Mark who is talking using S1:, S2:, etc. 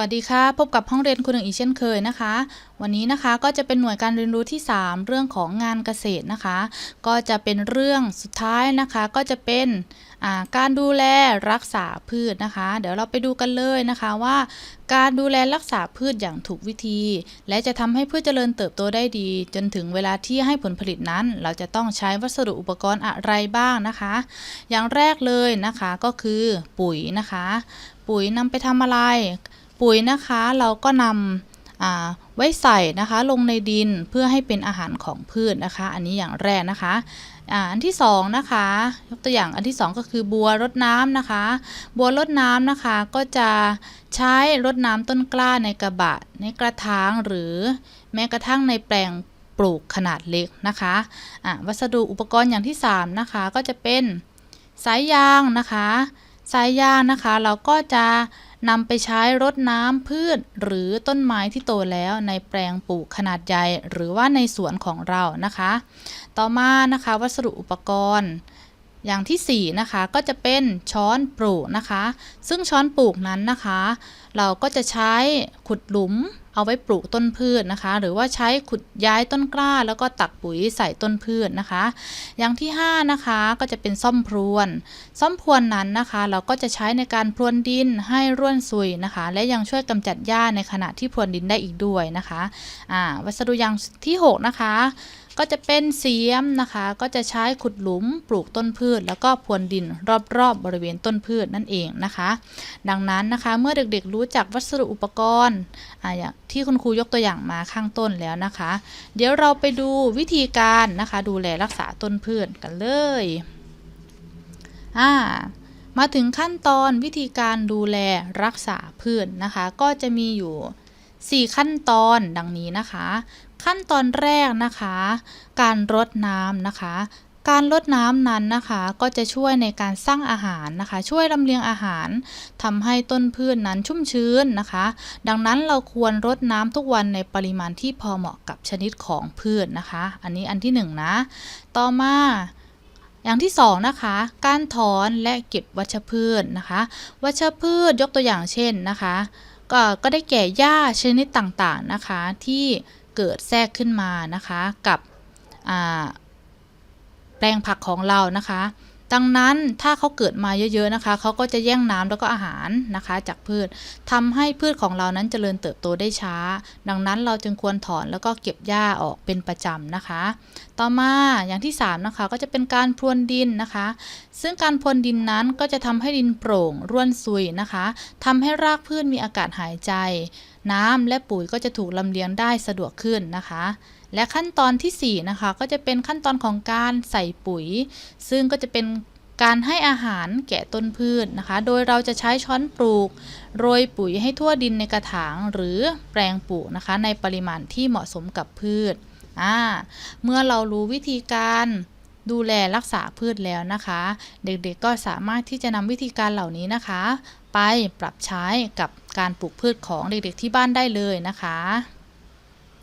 S1: วัสดีค่ะ พบกับห้องเรียนคุณหนึ่งอีกเช่นเคยนะคะ วันนี้นะคะก็จะเป็นหน่วยการเรียนรู้ที่ 3 เรื่องของงานเกษตรนะคะ ก็จะเป็นเรื่องสุดท้ายนะคะ ก็จะเป็นการดูแลรักษาพืชนะคะ เดี๋ยวเราไปดูกันเลยนะคะว่า การดูแลรักษาพืชอย่างถูกวิธี และจะทำให้พืชเจริญเติบโตได้ดี จนถึงเวลาที่ให้ผลผลิตนั้น เราจะต้องใช้วัสดุอุปกรณ์อะไรบ้างนะคะ อย่างแรกเลยนะคะก็คือปุ๋ยนะคะ ปุ๋ยนำไปทำอะไร ปุ๋ยนะคะเราก็นำไว้ใส่นะคะลงในดินเพื่อให้เป็นอาหารของพืชนะคะ อันนี้อย่างแรกนะคะอันที่สองนะคะยกตัวอย่างอันที่สองก็คือบัวรดน้ำนะคะ บัวรดน้ำนะคะก็จะใช้รดน้ำต้นกล้าในกระบะ ในกระถางหรือแม้กระทั่งในแปลงปลูกขนาดเล็กนะคะวัสดุอุปกรณ์อย่างที่สามนะคะ ก็จะเป็นสายยางนะคะ สายยางนะคะ เราก็จะ นำไปใช้รดน้ำพืช หรือต้นไม้ที่โตแล้วในแปลงปลูกขนาดใหญ่ หรือว่าในสวนของเรานะคะ ต่อมานะคะ วัสดุอุปกรณ์อย่างที่4นะคะก็จะเป็นช้อนปลูกนะคะ ซึ่งช้อนปลูกนั้นนะคะ เราก็จะใช้ขุดหลุมเอาไว้ปลูกต้นพืชนะคะ หรือว่าใช้ขุดย้ายต้นกล้า แล้วก็ตักปุ๋ยใส่ต้นพืชนะคะ อย่างที่ 5 นะคะก็จะเป็นซ่อมพรวน ซ่อมพรวนนั้นนะคะ เราก็จะใช้ในการพรวนดินให้ร่วนซุยนะคะ และยังช่วยกำจัดหญ้าในขณะที่พรวนดินได้อีกด้วยนะคะอ่าวัสดุอย่างที่ 6 นะคะ ก็จะเป็นเสียมนะคะ ก็จะใช้ขุดหลุมปลูกต้นพืช แล้วก็พรวนดินรอบๆบบริเวณต้นพืชนั่นเองนะคะ ดังนั้นนะคะเมื่อเด็กๆรูู้้จักวัสดุอุปกรณ์อ่าอย่างที่คุณครูยกตัวอย่างมาข้างต้นแล้วนะคะ เดี๋ยวเราไปดูวิธีการนะคะ ดูแลรักษาต้นพืชกันเลยอ่ามาถึงขั้นตอนวิธีการดูแลรักษาพืชนะคะ ก็จะมีอยู่ 4 ขั้นตอนดังนี้นะคะ ขั้นตอนแรกนะคะ การรดน้ำนะคะ การรดน้ำนั้นนะคะ ก็จะช่วยในการสร้างอาหารนะคะ ช่วยลำเลียงอาหารทำให้ต้นพืชนั้นชุ่มชื้นนะคะ ดังนั้นเราควรรดน้ำทุกวันในปริมาณที่พอเหมาะกับชนิดของพืชนะคะ อันนี้อันที่หนึ่งนะต่อมาอย่างที่สองนะคะการถอนและเก็บวัชพืชนะคะ วัชพืชยกตัวอย่างเช่นนะคะ ก็ก็ได้แก่หญ้าชนิดต่างๆนะคะ ที่เกิดแทรกขึ้นมานะคะกับ แปลงผักของเรานะคะ ดังนั้นถ้าเขาเกิดมาเยอะๆนะคะ เขาก็จะแย่งน้ำแล้วก็อาหารนะคะ จากพืชทำให้พืชของเรานั้นเจริญเติบโตได้ช้า ดังนั้นเราจึงควรถอนแล้วก็เก็บหญ้าออกเป็นประจำนะคะ ต่อมาอย่างที่3นะคะก็จะเป็นการพรวนดินนะคะ ซึ่งการพรวนดินนั้นก็จะทำให้ดินโปร่งร่วนซุยนะคะทำให้รากพืชมีอากาศหายใจ น้ำและปุ๋ยก็จะถูกลำเลียงได้สะดวกขึ้นนะคะ และขั้นตอนทีสี่ 4 นะคะ ก็จะเป็นขั้นตอนของการใส่ปุ๋ย ซึ่งก็จะเป็นการให้อาหารแก่ต้นพืชนะคะ โดยเราจะใช้ช้อนปลูก โรยปุ๋ยให้ทั่วดินในกระถางหรือแปลงปลูกนะคะ ในปริมาณที่เหมาะสมกับพืชอ่าเมื่อเรารู้วิธีการดูแลรักษาพืชแล้วนะคะ เด็กๆก็สามารถที่จะนำวิธีการเหล่านี้นะคะ ไปปรับใช้กับการปลูกพืชของเด็กๆที่บ้านได้เลยนะคะ